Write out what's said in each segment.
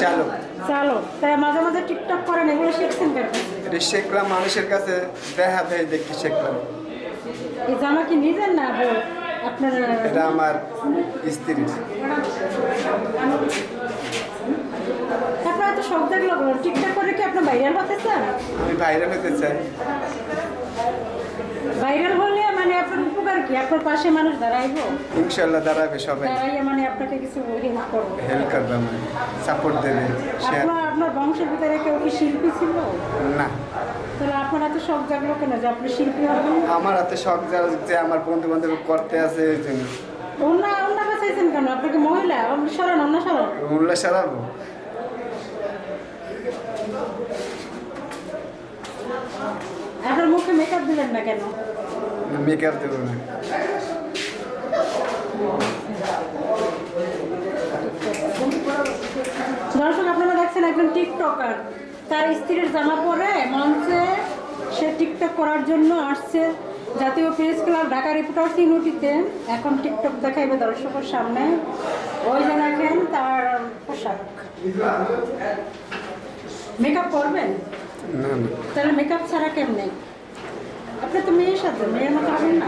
চালক। চালো তাই মাঝে মাঝে টিকটক করেন এগুলো শিখছেন কেন? এটা শিখলাম মানুষের কাছে দেখা দেয় দেখি শিখলাম। এই জামা কি নিজের না? আপনার এটা আমার স্ত্রীর। আপনার এত শখ দেখল টিকটক করে কি আপনার ভাইরাল হতে চান? আমি বাইরে হতে চাই ভাইরাল হলে মানে আপনার উপকার কি আপনার পাশে মানুষ দাঁড়াইবো? ইনশাল্লাহ দাঁড়াবে সবাই। দাঁড়াইয়ে মানে আপনাকে কিছু হেল্প করব। হেল্প করবে আমার সাপোর্ট দেবে। আপনার আপনার বংশের ভিতরে কেউ কি শিল্পী ছিল? না। তাহলে আপনার এত শখ জাগলো কেন যে আপনি শিল্পী হবেন? আমার হাতে শখ আমার বন্ধু বান্ধব করতে আছে এই জন্য। বাঁচাইছেন কেন? আপনাকে মহিলা? আপনি সরান অন্য সরান উল্লাস সারাবো। আপনার মুখে মেকআপ দিলেন না কেন? মেকআপ দেবো না দর্শক আপনারা দেখছেন একজন টিকটকার। তার স্ত্রীর জামা পরে মঞ্চে সে টিকটক করার জন্য আসছে। জাতীয় প্রেস ক্লাব ঢাকা রিপোর্টার্স ইউনিটিতে। এখন টিকটক দেখাইবে দর্শকের সামনে। ওই যে দেখেন তার পোশাক। মেকআপ করবেন তাহলে মেকআপ ছাড়া কেমনে? আপনি তো মেয়ের সাথে মেয়ের মতো হবেন না।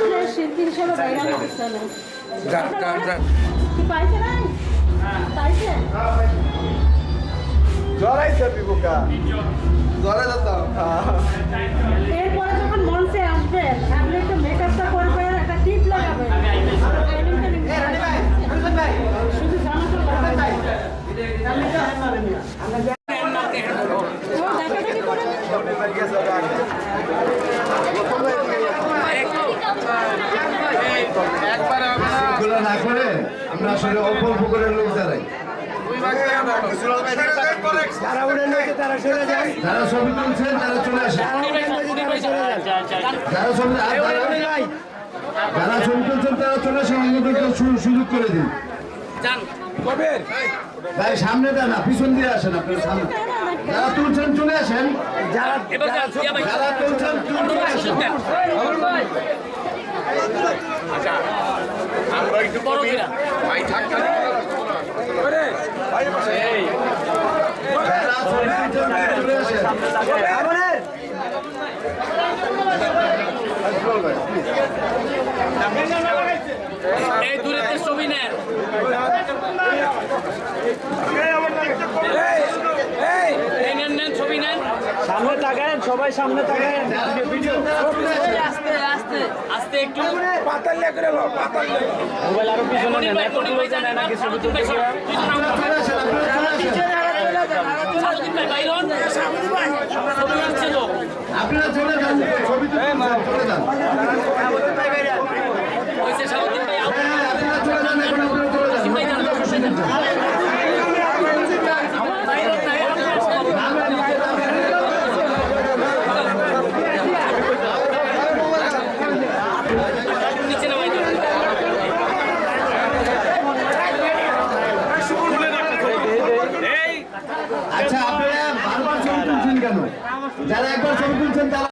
আপনার শিল্পী হিসেবে বাইরে না। কি পাইছে নাই? পাইছে? জড়াই যেতাম এরপরে যখন মঞ্চে আসবেন আপনি একটু মেকআপটা করবেন একটা টিপ লাগাবেন। শুধু ও দেখাদেখি করে এগুলো না করে আমরা আসলে অল্প অল্প করে লোক দাঁড়াই যারা ছবি তুলছেন তারা চলে আসেন। যারা ছবি যারা- যারা ছবি তুলছেন তারা চলে আসেন সুযোগ করে দিন। ভাই সামনে দেন না পিছন দিয়ে আসেন আপনার সামনে। যারা তুলছেন চলে আসেন। যারা যারা তুলছেন চলে আসেন। এই দূরেতে ছবি নেন এই নেন নেন ছবি নেন সামনে তাকায় সবাই সামনে তাকায় আস্তে আস্তে আস্তে একটু মোবাইল আরও পিছনে নেন এত দূরে চলে আসেন আপনারা চলে যারা একবার ছবি তুলছেন তারা